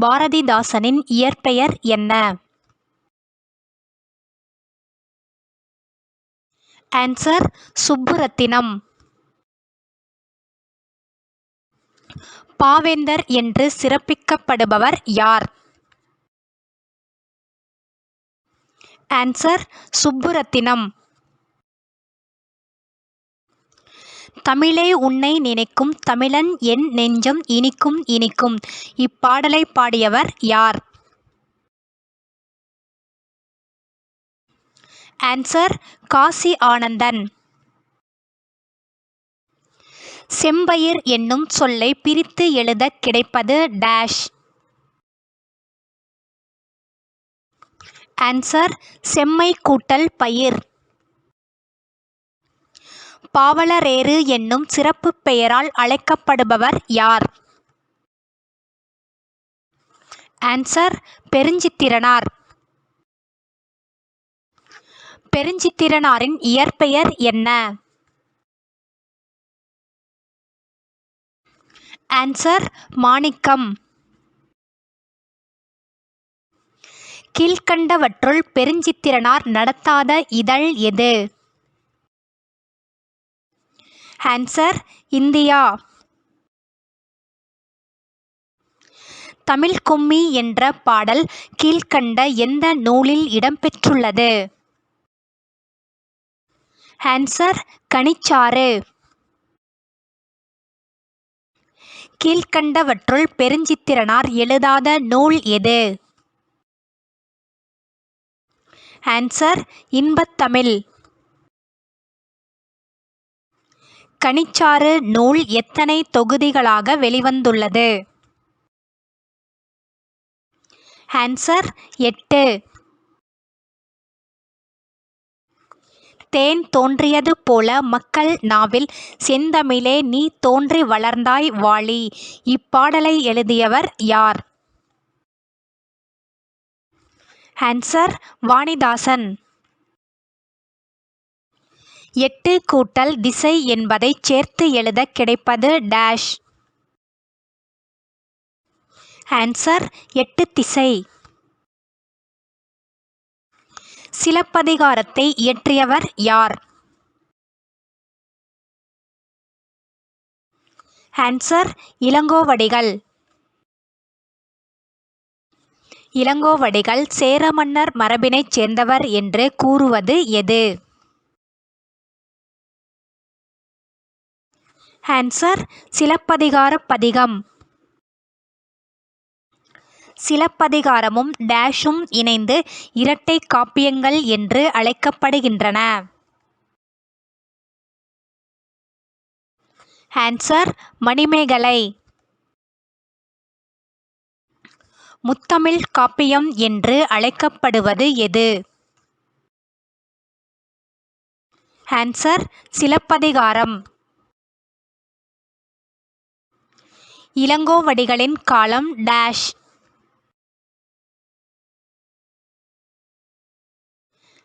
பாரதிதாசனின் இயற்பெயர் என்ன? ஆன்சர் சுப்புரத்தினம். பாவேந்தர் என்று சிறப்பிக்கப்படுபவர் யார்? ஆன்சர் சுப்புரத்தினம். தமிழே உன்னை நினைக்கும் தமிழன் என் நெஞ்சம் இனிக்கும் இனிக்கும். இப்பாடலை பாடியவர் யார்? ஆன்சர் காசி ஆனந்தன். செம்பயிர் என்னும் சொல்லை பிரித்து எழுதக் கிடைப்பது டேஷ் ஆன்சர் செம்மை கூட்டல் பயிர். பாவலரேறு என்னும் சிறப்புப் பெயரால் அழைக்கப்படுபவர் யார்? ஆன்சர் பெருஞ்சித்திரனார். பெருஞ்சித்திரனாரின் இயற்பெயர் என்ன? ஆன்சர் மாணிக்கம். கீழ்க்கண்டவற்றுள் பெருஞ்சித்திரனார் நடத்தாத இதழ் எது? Answer India. தமிழ் கும்மி என்ற பாடல் கீழ்கண்ட எந்த நூலில் இடம்பெற்றுள்ளது? ஆன்சர் கனிச்சாறு. கீழ்க்கண்டவற்றுள் பெருஞ்சித்திரனார் எழுதாத நூல் எது? ஆன்சர் இன்பத்தமிழ். கனிச்சாறு நூல் எத்தனை தொகுதிகளாக வெளிவந்துள்ளது? ஆன்சர் எட்டு. தேன் தோன்றியது போல மக்கள் நாவில் செந்தமிழே நீ தோன்றி வளர்ந்தாய் வாழி. இப்பாடலை எழுதியவர் யார்? ஆன்சர் வாணிதாசன். எட்டு கூட்டல் திசை என்பதைச் சேர்த்து எழுதக் கிடைப்பது டேஷ் ஆன்சர் எட்டு திசை. சிலப்பதிகாரத்தை இயற்றியவர் யார்? ஆன்சர் இளங்கோவடிகள். இளங்கோவடிகள் சேர மன்னர் மரபினைச் சேர்ந்தவர் என்று கூறுவது எது? ஆன்சர் சிலப்பதிகார பதிகம். சிலப்பதிகாரமும் டேஷும் இணைந்து இரட்டை காப்பியங்கள் என்று அழைக்கப்படுகின்றன. ஆன்சர் மணிமேகலை. முத்தமிழ் காப்பியம் என்று அழைக்கப்படுவது எது? ஆன்சர் சிலப்பதிகாரம். இளங்கோவடிகளின் காலம் டேஷ்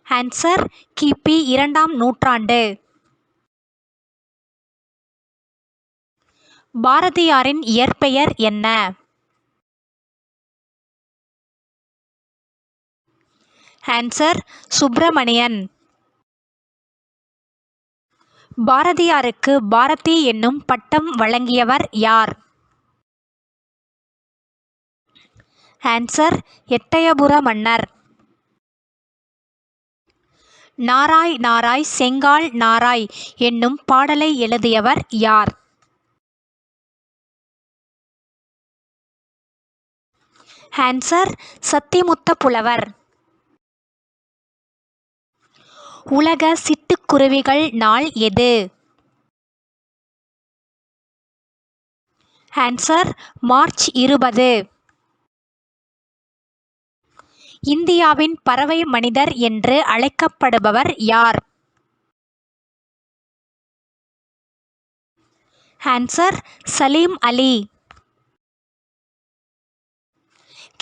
ஆன்சர் கிபி இரண்டாம் நூற்றாண்டு. பாரதியாரின் இயற்பெயர் என்ன? ஆன்சர் சுப்பிரமணியன். பாரதியாருக்கு பாரதி என்னும் பட்டம் வழங்கியவர் யார்? ஆன்சர் எட்டயபுர மன்னர். நாராய் நாராய் செங்கால் நாராய் என்னும் பாடலை எழுதியவர் யார்? ஆன்சர் சத்திமுத்த புலவர் உலக சிட்டுக்குருவிகள் நாள் எது? ஆன்சர் மார்ச் இருபது. இந்தியாவின் பறவை மனிதர் என்று அழைக்கப்படுபவர் யார்? ஆன்சர் சலீம் அலி.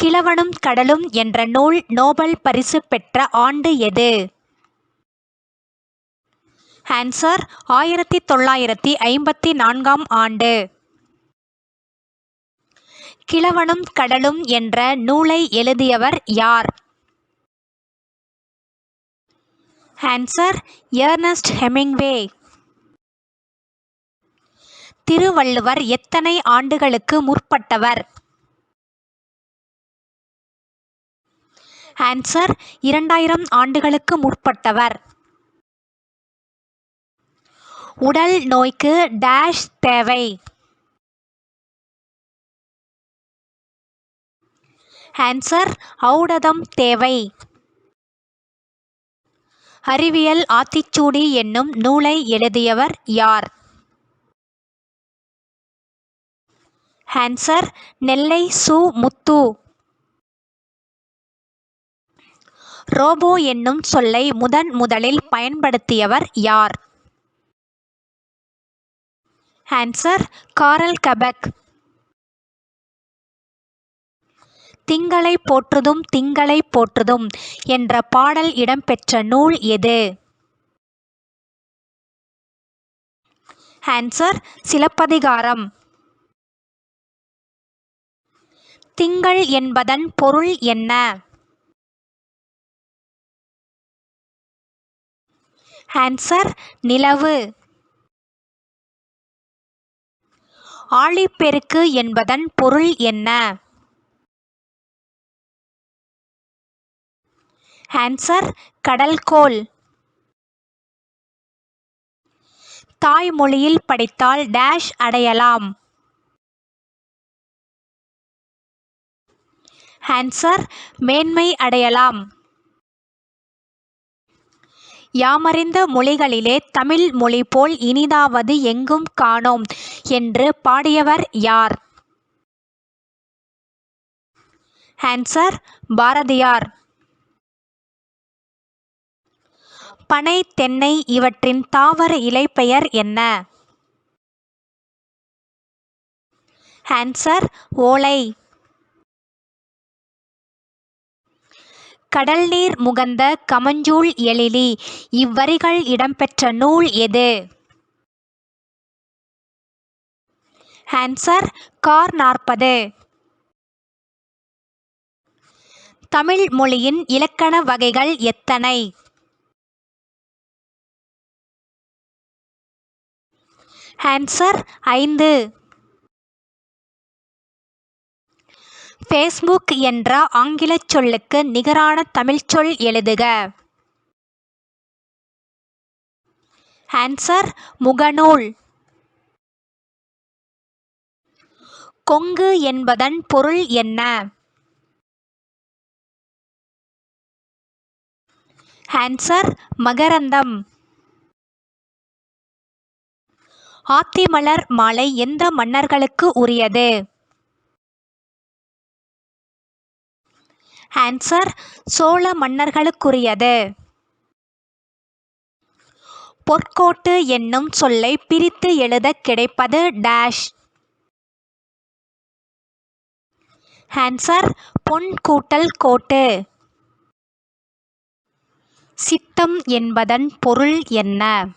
கிழவனும் கடலும் என்ற நூல் நோபல் பரிசு பெற்ற ஆண்டு எது? ஆன்சர் ஆயிரத்தி தொள்ளாயிரத்தி ஐம்பத்தி நான்காம் ஆண்டு. கிழவனும் கடலும் என்ற நூலை எழுதியவர் யார்? ஆன்சர் ஏர்னஸ்ட் ஹெமிங்வே திருவள்ளுவர் எத்தனை ஆண்டுகளுக்கு முற்பட்டவர்? ஆன்சர் இரண்டாயிரம் ஆண்டுகளுக்கு முற்பட்டவர். உடல் நோய்க்கு டேஷ் தேவை. ஆன்சர் ஔடதம் தேவை. அறிவியல் ஆத்திச்சூடி என்னும் நூலை எழுதியவர் யார்? ஆன்சர் நெல்லை சு. முத்து. ரோபோ என்னும் சொல்லை முதன் முதலில் பயன்படுத்தியவர் யார்? Answer Karel Capek. திங்களை போற்றுதும் திங்களை போற்றுதும் என்ற பாடல் இடம்பெற்ற நூல் எது? ஆன்சர் சிலப்பதிகாரம். திங்கள் என்பதன் பொருள் என்ன? ஆன்சர் நிலவு. ஆழிப்பெருக்கு என்பதன் பொருள் என்ன? ஆன்சர் கடல்கோள் தாய்மொழியில் படித்தால் டேஷ் அடையலாம். ஆன்சர் மேன்மை அடையலாம். யாமறிந்த மொழிகளிலே தமிழ் மொழி போல் இனிதாவது எங்கும் காணோம் என்று பாடியவர் யார்? ஆன்சர் பாரதியார். பனை தென்னை இவற்றின் தாவர இலைப்பெயர் என்ன? ஆன்சர் ஓலை. கடல் நீர் முகந்த கமஞ்சூல் எழிலி இவ்வரிகள் இடம்பெற்ற நூல் எது? ஆன்சர் கார் நாற்பது. தமிழ் மொழியின் இலக்கண வகைகள் எத்தனை? ஆன்சர் ஐந்து. ஃபேஸ்புக் என்ற ஆங்கிலச் சொல்லுக்கு நிகரான தமிழ்ச் சொல் எழுதுக. ஆன்சர் முகநூல். கொங்கு என்பதன் பொருள் என்ன? ஆன்சர் மகரந்தம். ஆத்திமலர் மாலை எந்த மன்னர்களுக்கு உரியது? ஆன்சர் சோழ மன்னர்களுக்குரியது. பொற்கோட்டு என்னும் சொல்லை பிரித்து எழுதக் கிடைப்பது டேஷ் ஆன்சர் பொன் கூட்டல் கோட்டு. சித்தம் என்பதன் பொருள் என்ன?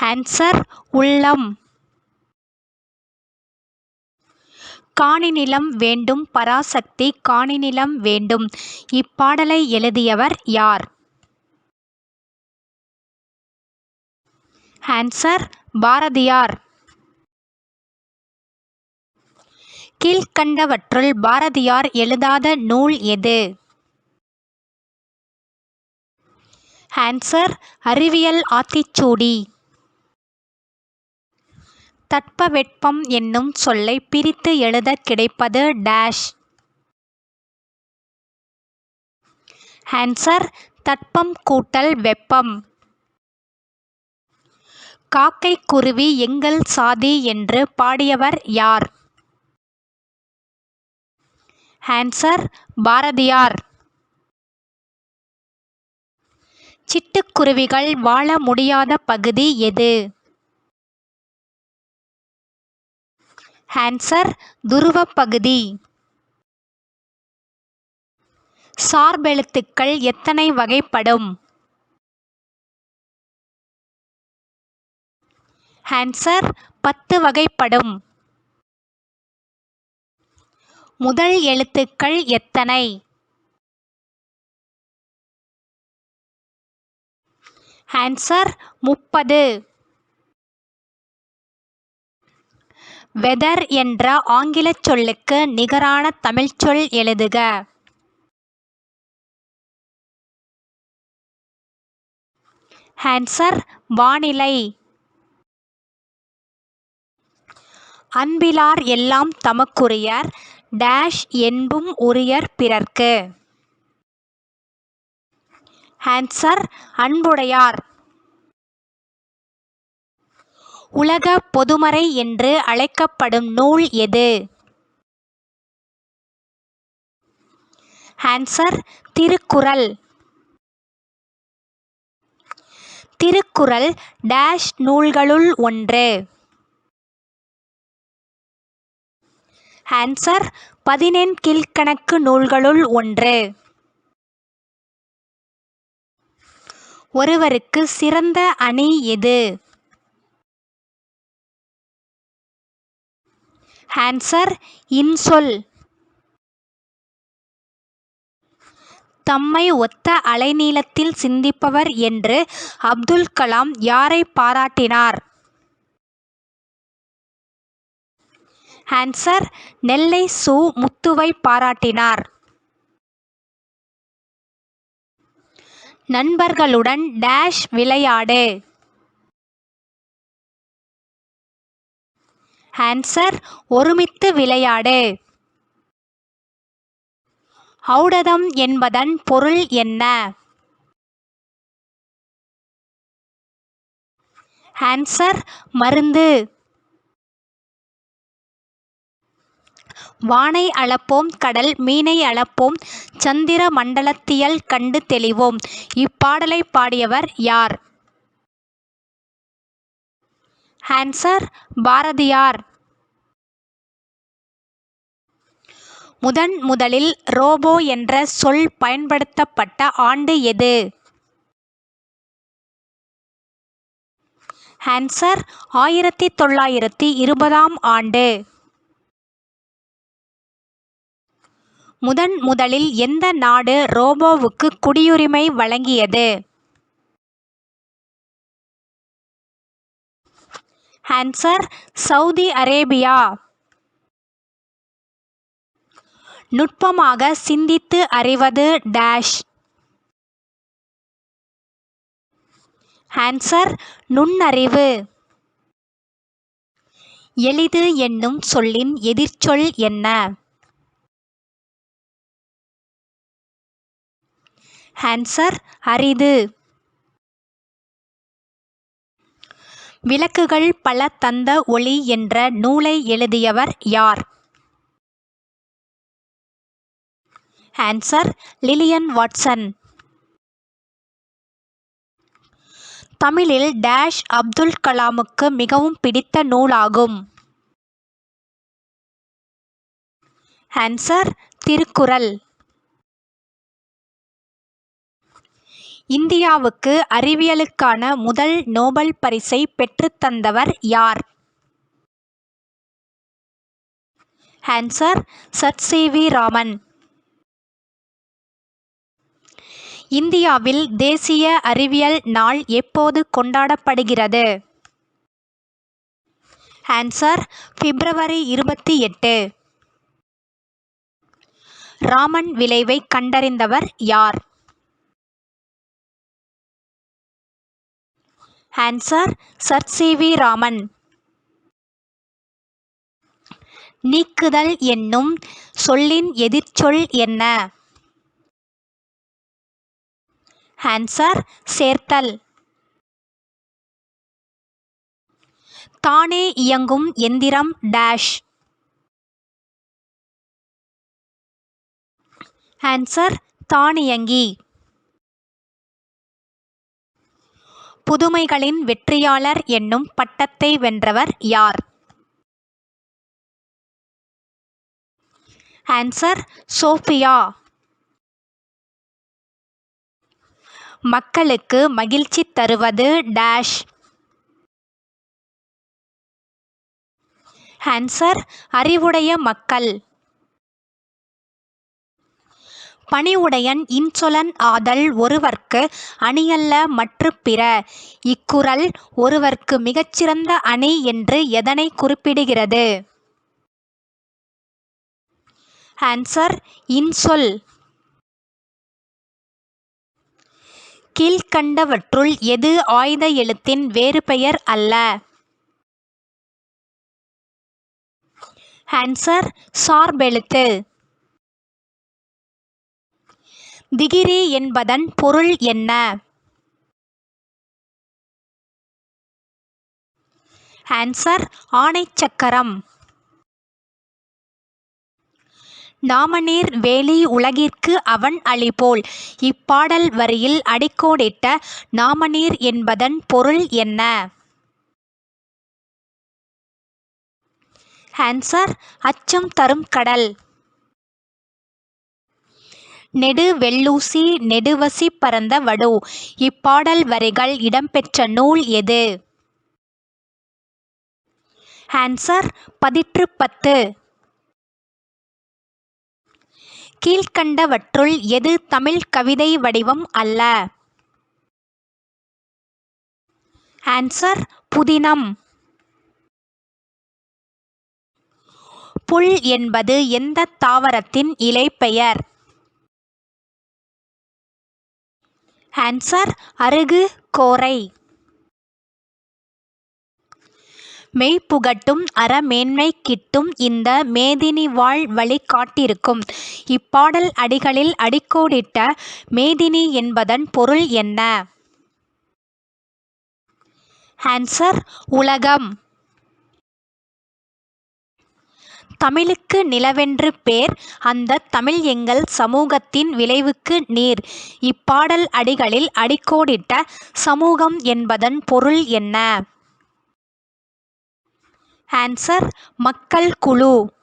ஆன்சர் உள்ளம். காணிநிலம் வேண்டும் பராசக்தி காணிநிலம் வேண்டும். இப்பாடலை எழுதியவர் யார்? ஆன்சர் பாரதியார். கீழ்க்கண்டவற்றுள் பாரதியார் எழுதாத நூல் எது? ஆன்சர் அறிவியல் ஆத்திச்சூடி. தட்பவெட்பம் என்னும் சொல்லை பிரித்து எழுதக் கிடைப்பது டேஷ் ஆன்சர் தட்பம் கூட்டல் வெப்பம். காக்கை குருவி எங்கள் சாதி என்று பாடியவர் யார்? ஆன்சர் பாரதியார். சிட்டுக்குருவிகள் வாழ முடியாத பகுதி எது? ஆன்சர் துருவப் பகுதி. சார்பெழுத்துக்கள் எத்தனை வகைப்படும்? ஆன்சர் பத்து வகைப்படும். முதல் எழுத்துக்கள் எத்தனை? ஆன்சர் முப்பது. வெதர் என்ற ஆங்கிலச் சொல்லுக்கு நிகரான தமிழ்ச் சொல் எழுதுக. ஆன்சர் வானிலை. அன்பிலார் எல்லாம் தமக்குரியர் டேஷ் என்பும் உரியர் பிறர்க்கு. ஆன்சர் அன்புடையார். உலக பொதுமறை என்று அழைக்கப்படும் நூல் எது? ஆன்சர் திருக்குறள். திருக்குறள் டேஷ் நூல்களுள் ஒன்று. ஆன்சர் பதினெண் கீழ்கணக்கு நூல்களுள் ஒன்று. ஒருவருக்கு சிறந்த அணி எது? ஆன்சர் இன்சொல் தம்மை ஒத்த அலைநீளத்தில் சிந்திப்பவர் என்று அப்துல் கலாம் யாரை பாராட்டினார்? ஆன்சர் நெல்லை சு முத்துவை பாராட்டினார். நண்பர்களுடன் டேஷ் விளையாடு. ஆன்சர் ஒருமித்து விளையாடு. ஔடதம் என்பதன் பொருள் என்ன? ஆன்சர் மருந்து. வானை அளப்போம் கடல் மீனை அளப்போம் சந்திர மண்டலத்தியல் கண்டு தெளிவோம். இப்பாடலை பாடியவர் யார்? ஆன்சர் பாரதியார். முதன் முதலில் ரோபோ என்ற சொல் பயன்படுத்தப்பட்ட ஆண்டு எது? ஆன்சர் ஆயிரத்தி தொள்ளாயிரத்தி இருபதாம் ஆண்டு. முதன் முதலில் எந்த நாடு ரோபோவுக்கு குடியுரிமை வழங்கியது? ஆன்சர் சவுதி அரேபியா நுட்பமாக சிந்தித்து அறிவது டேஷ் ஆன்சர் நுண்ணறிவு. எளிது என்னும் சொல்லின் எதிர்ச்சொல் என்ன? ஆன்சர் அரிது. விளக்குகள் பல தந்த ஒளி என்ற நூலை எழுதியவர் யார்? ஆன்சர் லிலியன் வாட்சன் தமிழில் டேஷ் அப்துல் கலாமுக்கு மிகவும் பிடித்த நூலாகும். ஆன்சர் திருக்குறள். இந்தியாவுக்கு அறிவியலுக்கான முதல் நோபல் பரிசை பெற்றுத்தந்தவர் யார்? Answer sir C. V. Raman. இந்தியாவில் தேசிய அறிவியல் நாள் எப்போது கொண்டாடப்படுகிறது? ஆன்சர் பிப்ரவரி இருபத்தி எட்டு. ராமன் விளைவை கண்டறிந்தவர் யார்? Answer sir C V Raman. நீக்குதல் என்னும் சொல்லின் எதிர்ச்சொல் என்ன? ஆன்சர் சேர்த்தல். தானே இயங்கும் எந்திரம் டேஷ். ஆன்சர் தானியங்கி. புதுமைகளின் வெற்றியாளர் என்னும் பட்டத்தை வென்றவர் யார்? Answer Sophia. மக்களுக்கு மகிழ்ச்சி தருவது டேஷ் ஆன்சர் அறிவுடைய மக்கள். பணிவுடையன் இன்சொலன் ஆதல் ஒருவர்க்கு அணியல்ல மற்றுப் பிற. இக்குறள் ஒருவர்க்கு மிகச்சிறந்த அணி என்று எதனை குறிப்பிடுகிறது? ஆன்சர் இன்சொல். கீழ்க்கண்டவற்றுள் எது ஆயுத எழுத்தின் வேறு பெயர் அல்ல? ஆன்சர் சார்பெழுத்து. திகிரி என்பதன் பொருள் என்ன? ஆன்சர் ஆணைச்சக்கரம். நாமநீர் வேலி உலகிற்கு அவன் அளிபோல். இப்பாடல் வரியில் அடிக்கோடிட்ட நாமநீர் என்பதன் பொருள் என்ன? ஆன்சர் அச்சம் தரும் கடல். நெடு வெள்ளூசி நெடுவசி பரந்த வடு. இப்பாடல் வரிகள் இடம்பெற்ற நூல் எது? ஆன்சர் பதிற்றுப்பத்து கீழ்க்கண்டவற்றுள் எது தமிழ் கவிதை வடிவம் அல்ல? ஆன்சர் புதினம். புல் என்பது எந்த தாவரத்தின் இலைப்பெயர்? ஆன்சர் அருகு கோரை. மெய்ப்புகட்டும் அறமேன்மை கிட்டும் இந்த மேதினி வாழ் வழி காட்டிருக்கும் இப்பாடல் அடிகளில் அடிக்கோடிட்ட மேதினி என்பதன் பொருள் என்ன? ஆன்சர் உலகம். தமிழுக்கு நிலவென்று பேர் அந்த தமிழ் எங்கள் சமூகத்தின் விளைவுக்கு நீர். இப்பாடல் அடிகளில் அடிக்கோடிட்ட சமூகம் என்பதன் பொருள் என்ன? ஆன்சர் மக்கள் குழு.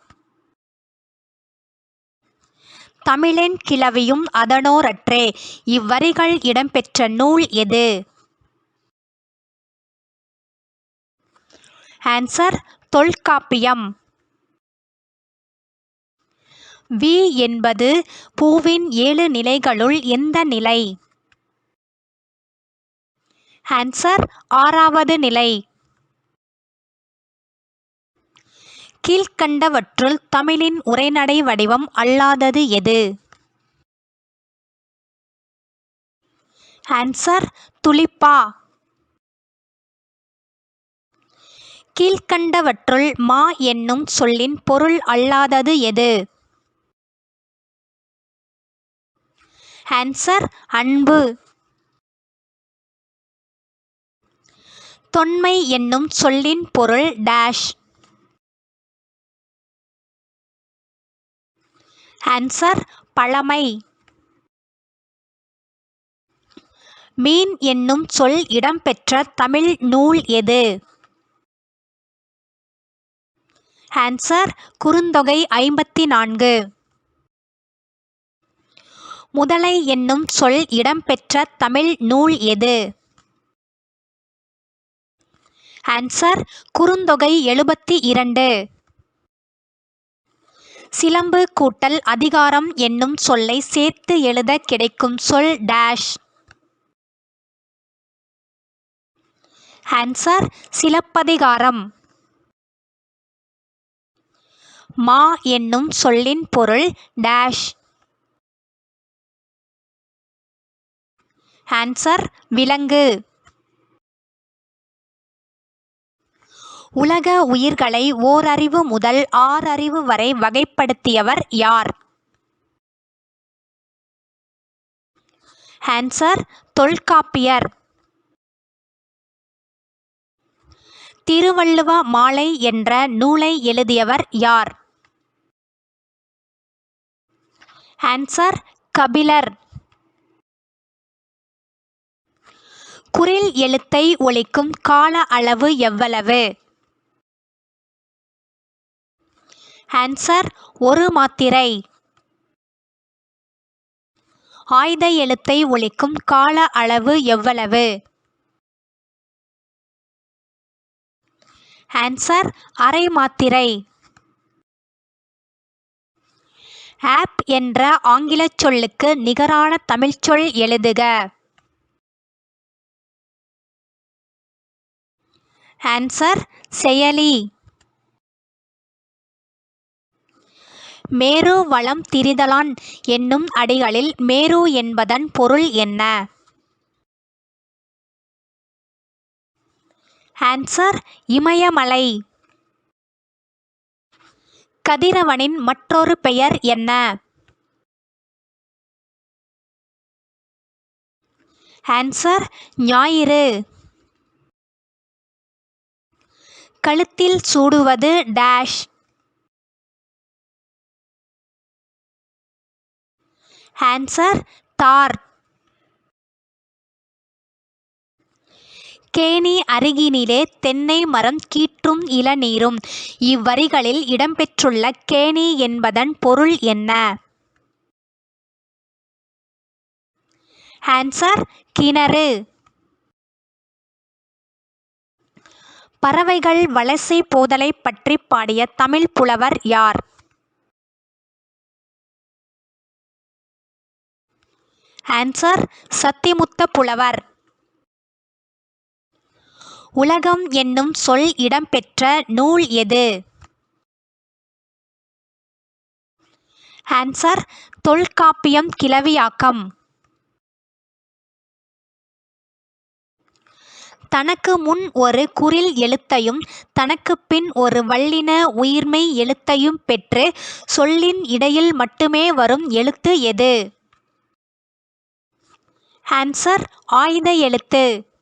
தமிழென் கிளவியும் அதனோரற்றே. இவ்வரிகள் இடம்பெற்ற நூல் எது? ஆன்சர் தொல்காப்பியம். வி என்பது பூவின் ஏழு நிலைகளுள் எந்த நிலை? ஆன்சர் ஆறாவது நிலை. கீழ்க்கண்டவற்றுள் தமிழின் உரைநடை வடிவம் அல்லாதது எது? ஆன்சர் துளிப்பா. கீழ்க்கண்டவற்றுள் மா என்னும் சொல்லின் பொருள் அல்லாதது எது? ஆன்சர் அன்பு. தொன்மை என்னும் சொல்லின் பொருள் டேஷ் ஆன்சர் பழமை. மீன் என்னும் சொல் இடம்பெற்ற தமிழ் நூல் எது? ஆன்சர் குறுந்தொகை ஐம்பத்தி நான்கு. முதலை என்னும் சொல் இடம்பெற்ற தமிழ் நூல் எது? ஆன்சர் குறுந்தொகை எழுபத்தி இரண்டு. சிலம்பு கூட்டல் அதிகாரம் என்னும் சொல்லை சேர்த்து எழுத கிடைக்கும் சொல் டேஷ் ஆன்சர் சிலப்பதிகாரம். மா என்னும் சொல்லின் பொருள் டேஷ் ஆன்சர் விலங்கு. உலக உயிர்களை ஓரறிவு முதல் ஆறறிவு வரை வகைப்படுத்தியவர் யார்? ஆன்சர் தொல்காப்பியர். திருவள்ளுவ மாலை என்ற நூலை எழுதியவர் யார்? ஆன்சர் கபிலர். குரில் எழுத்தை ஒலிக்கும் கால அளவு எவ்வளவு? ஆன்சர் ஒரு மாத்திரை. ஆயுத எழுத்தை ஒலிக்கும் கால அளவு எவ்வளவு? ஆன்சர் அரை மாத்திரை. ஆப் என்ற ஆங்கிலச் சொல்லுக்கு நிகரான தமிழ்ச்சொல் எழுதுக. ஆன்சர் செயலி. மேரு வளம் திரிதலான் என்னும் அடிகளில் மேரு என்பதன் பொருள் என்ன? ஆன்சர் இமயமலை. கதிரவனின் மற்றொரு பெயர் என்ன? ஆன்சர் ஞாயிறு. கழுத்தில் சூடுவது டேஷ் ஆன்சர் தார். கேணி அருகினிலே தென்னை மரம் கீற்றும் இளநீரும். இவ்வரிகளில் இடம்பெற்றுள்ள கேணி என்பதன் பொருள் என்ன? ஆன்சர் கிணறு. பறவைகள் வலசை போதலை பற்றி பாடிய தமிழ் புலவர் யார்? ஆன்சர் சத்திமுத்த புலவர். உலகம் என்னும் சொல் இடம்பெற்ற நூல் எது? ஆன்சர் தொல்காப்பியம் கிளவியாக்கம். தனக்கு முன் ஒரு குறில் எழுத்தையும் தனக்குப் பின் ஒரு வல்லின உயிர்மெய் எழுத்தையும் பெற்று சொல்லின் இடையில் மட்டுமே வரும் எழுத்து எது? ஆன்சர் ஆய்த எழுத்து.